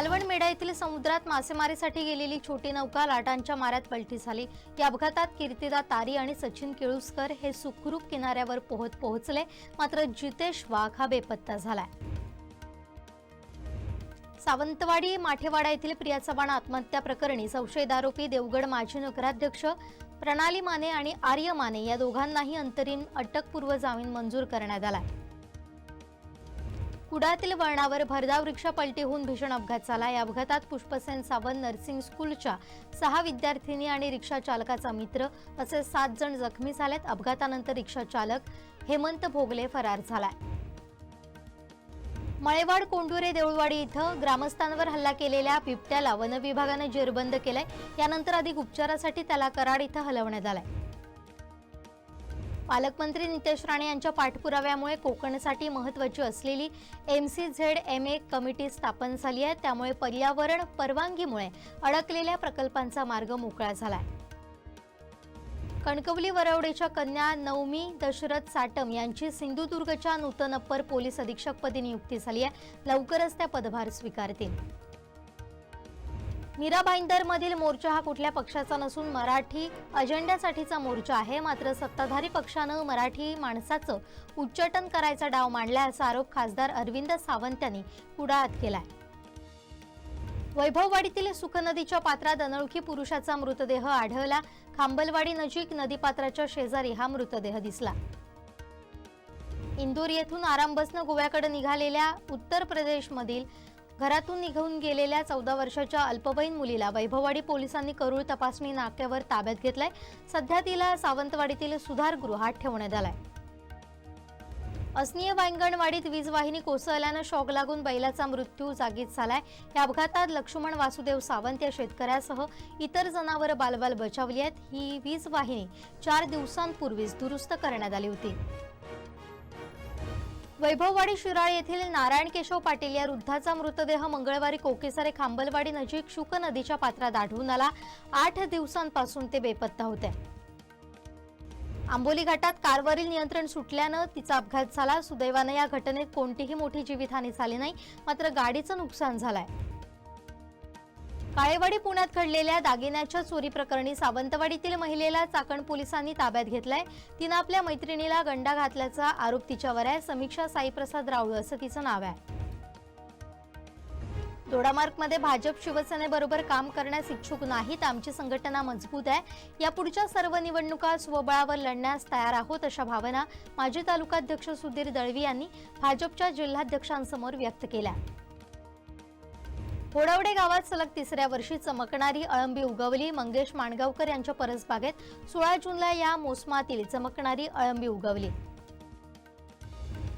मेढा येथील समुद्रात मासेमारीसाठी गेलेली छोटी नौका लाटांच्या माऱ्यात पलटी झाली. या अपघातात कीर्तिदा तारी आणि सचिन केळुसकर हे सुखरूप किनाऱ्यावर पोहत पोहोचले. मात्र जितेश वाघ हा बेपत्ता झालाय. सावंतवाडी माठेवाडा येथील प्रिया चव्हाण आत्महत्या प्रकरणी संशयित आरोपी देवगड माजी नगराध्यक्ष प्रणाली माने आणि आर्य माने या दोघांनाही अंतरिम अटकपूर्व जामीन मंजूर करण्यात आला आहे कुडातील वळणावर भरधाव रिक्षा पलटी होऊन भीषण अपघात झाला. या अपघातात पुष्पसेन सावंत नर्सिंग स्कूलच्या सहा विद्यार्थिनी आणि रिक्षा चालकाचा मित्र असे सात जण जखमी झालेत. अपघातानंतर रिक्षा चालक हेमंत भोगले फरार झालाय. मळेवाड कोंडुरे देऊळवाडी इथं ग्रामस्थांवर हल्ला केलेल्या बिबट्याला वनविभागानं जेरबंद केलाय. यानंतर अधिक उपचारासाठी त्याला कराड इथं हलवण्यात आलाय. पालकमंत्री नितेश राणे यांच्या पाठपुराव्यामुळे कोकणसाठी महत्वाची असलेली M C Z M A committee स्थापन झाली आहे. त्यामुळे पर्यावरण परवानगीमुळे अडकलेल्या प्रकल्पांचा मार्ग मोकळा झाला आहे कणकवली वरवडेच्या कन्या नवमी दशरथ साटम यांची सिंधुदुर्गच्या नूतन अप्पर पोलीस अधीक्षकपदी नियुक्ती झाली आहे. लवकरच त्या पदभार स्वीकारतील. मीरा भाईंदरमधील मोर्चा हा कुठल्या पक्षाचा नसून मराठी अजेंड्यासाठीचा मोर्चा आहे. मात्र सत्ताधारी पक्षानं मराठी माणसाचं उच्चाटन करायचा डाव मांडला असा आरोप खासदार अरविंद सावंत यांनी कुडाळात केलाय. वैभववाडीतील सुखनदीच्या पात्रात अनोळखी पुरुषाचा मृतदेह आढळला. खांबलवाडी नजीक नदीपात्राच्या शेजारी हा मृतदेह दिसला. इंदोर येथून आराम बसनं गोव्याकडे निघालेल्या उत्तर प्रदेशमधील घरातून निघून गेलेल्या चौदा वर्षाच्या अल्पवयीन मुलीला वैभववाडी पोलिसांनी करूळ तपासणी नाक्यावर ताब्यात घेतलाय. सध्या तिला सावंतवाडीतील सुधारगृहात ठेवण्यात आलाय. असनीय वांगणवाडीत वीज वाहिनी कोसळल्यानं शॉक लागून बैलाचा मृत्यू जागीच झालाय. या अपघातात लक्ष्मण वासुदेव सावंत या शेतकऱ्यासह इतर जनावरं बालबाल बचावली आहेत. ही वीज वाहिनी चार दिवसांपूर्वीच दुरुस्त करण्यात आली होती. वैभववाडी शिराळ येथील नारायण केशव पाटील या वृद्धाचा मृतदेह मंगळवारी कोकेसरे खांबलवाडी नजीक शुक नदीच्या पात्रात आढळून आला. आठ दिवसांपासून ते बेपत्ता होते. आंबोली घाटात कारवरील नियंत्रण सुटल्यानं तिचा अपघात झाला. सुदैवानं या घटनेत कोणतीही मोठी जीवितहानी झाली नाही. मात्र गाडीचं नुकसान झालंय. काळेवाडी पुण्यात घडलेल्या दागिन्याच्या चोरी प्रकरणी सावंतवाडीतील महिलेला चाकण पोलिसांनी ताब्यात घेतलाय. तिनं आपल्या मैत्रिणीला गंडा घातल्याचा आरोप तिच्यावर आहे. समीक्षा साईप्रसाद राऊळ असं तिचं नाव आहे. दोडामार्कमध्ये भाजप शिवसेनेबरोबर काम करण्यास इच्छुक नाहीत. आमची संघटना मजबूत आहे. यापुढच्या सर्व निवडणुका स्वबळावर लढण्यास तयार आहोत अशा भावना माजी तालुकाध्यक्ष सुधीर दळवी यांनी भाजपच्या जिल्हाध्यक्षांसमोर व्यक्त केल्या. होडवडे गावात सलग तिसऱ्या वर्षी चमकणारी अळंबी उगवली. मंगेश माणगावकर यांच्या परसबागेत सोळा जूनला या मोसमातील चमकणारी अळंबी उगवली.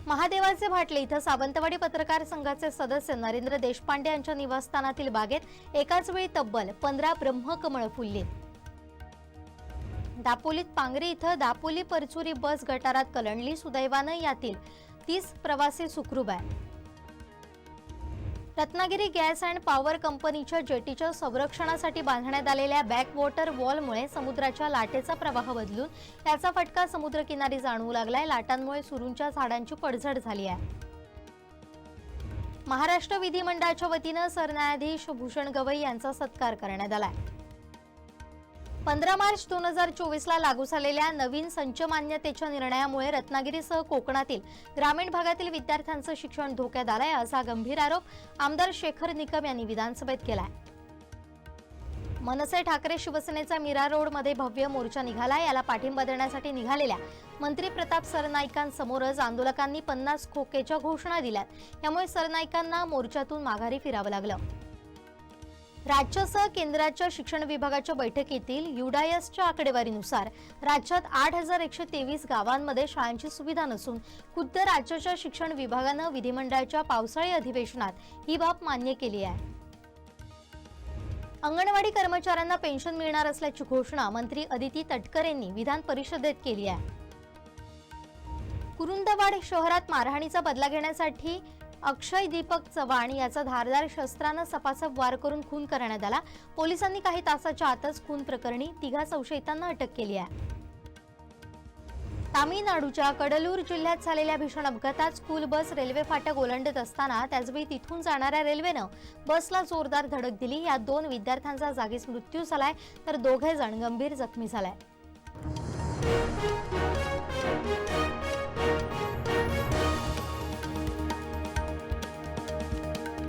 महादेवाचे भाटले इथं सावंतवाडी पत्रकार संघाचे सदस्य नरेंद्र देशपांडे यांच्या निवासस्थानातील बागेत एकाच वेळी तब्बल पंधरा ब्रह्मकमळ फुलली. दापोलीत पांगरी इथं दापोली परचुरी बस गटारात कलंडली सुदैवानं यातील तीस प्रवासी सुखरूप आहे रत्नागिरी गॅस अँड पॉवर कंपनीच्या जेटीच्या संरक्षणासाठी बांधण्यात आलेल्या बॅकवॉटर वॉलमुळे समुद्राच्या लाटेचा प्रवाह बदलून त्याचा फटका समुद्रकिनारी जाणवू लागलाय. लाटांमुळे सुरूंच्या झाडांची पडझड झाली आहे. महाराष्ट्र विधिमंडळाच्या वतीनं सरन्यायाधीश भूषण गवई यांचा सत्कार करण्यात आलाय. पंधरा मार्च दोन हजार चोवीसला लागू झालेल्या नवीन संच मान्यतेच्या निर्णयामुळे रत्नागिरीसह कोकणातील ग्रामीण भागातील विद्यार्थ्यांचं शिक्षण धोक्यात आलंय असा गंभीर आरोप आमदार शेखर निकम यांनी विधानसभेत केलाय. मनसे ठाकरे शिवसेनेचा मीरा रोडमध्ये भव्य मोर्चा निघाला याला पाठिंबा देण्यासाठी निघालेल्या मंत्री प्रताप सरनाईकांसमोरच आंदोलकांनी पन्नास खोकेच्या घोषणा दिल्यात. यामुळे सरनाईकांना मोर्चातून माघारी फिरावं लागलं. राज्यासह केंद्राच्या शिक्षण विभागाच्या बैठकीतील युडायसच्या आकडेवारीनुसार राज्यात आठ हजार एकशे तेवीस गावांमध्ये शाळांची सुविधा नसून खुद्द राज्याच्या शिक्षण विभागानं विधिमंडळाच्या पावसाळी अधिवेशनात ही बाब मान्य केली आहे. अंगणवाडी कर्मचाऱ्यांना पेन्शन मिळणार असल्याची घोषणा मंत्री अदिती तटकर यांनी विधान परिषदेत केली आहे. कुरुंदवाड शहरात मारहाणीचा बदला घेण्यासाठी अक्षय दीपक चव्हाण याचा धारदार शस्त्रानं सपासप वार करून खून करण्यात आला. पोलिसांनी काही तासाच्या आतच खून प्रकरणी तिघा संशयितांना अटक केली आहे. तामिळनाडूच्या कडलूर जिल्ह्यात झालेल्या भीषण अपघातात स्कूल बस रेल्वे फाटक ओलांडत असताना त्याचवेळी तिथून जाणाऱ्या रेल्वेनं बसला जोरदार धडक दिली. यात दोन विद्यार्थ्यांचा जागीच मृत्यू झालाय तर दोघे जण गंभीर जखमी झालाय.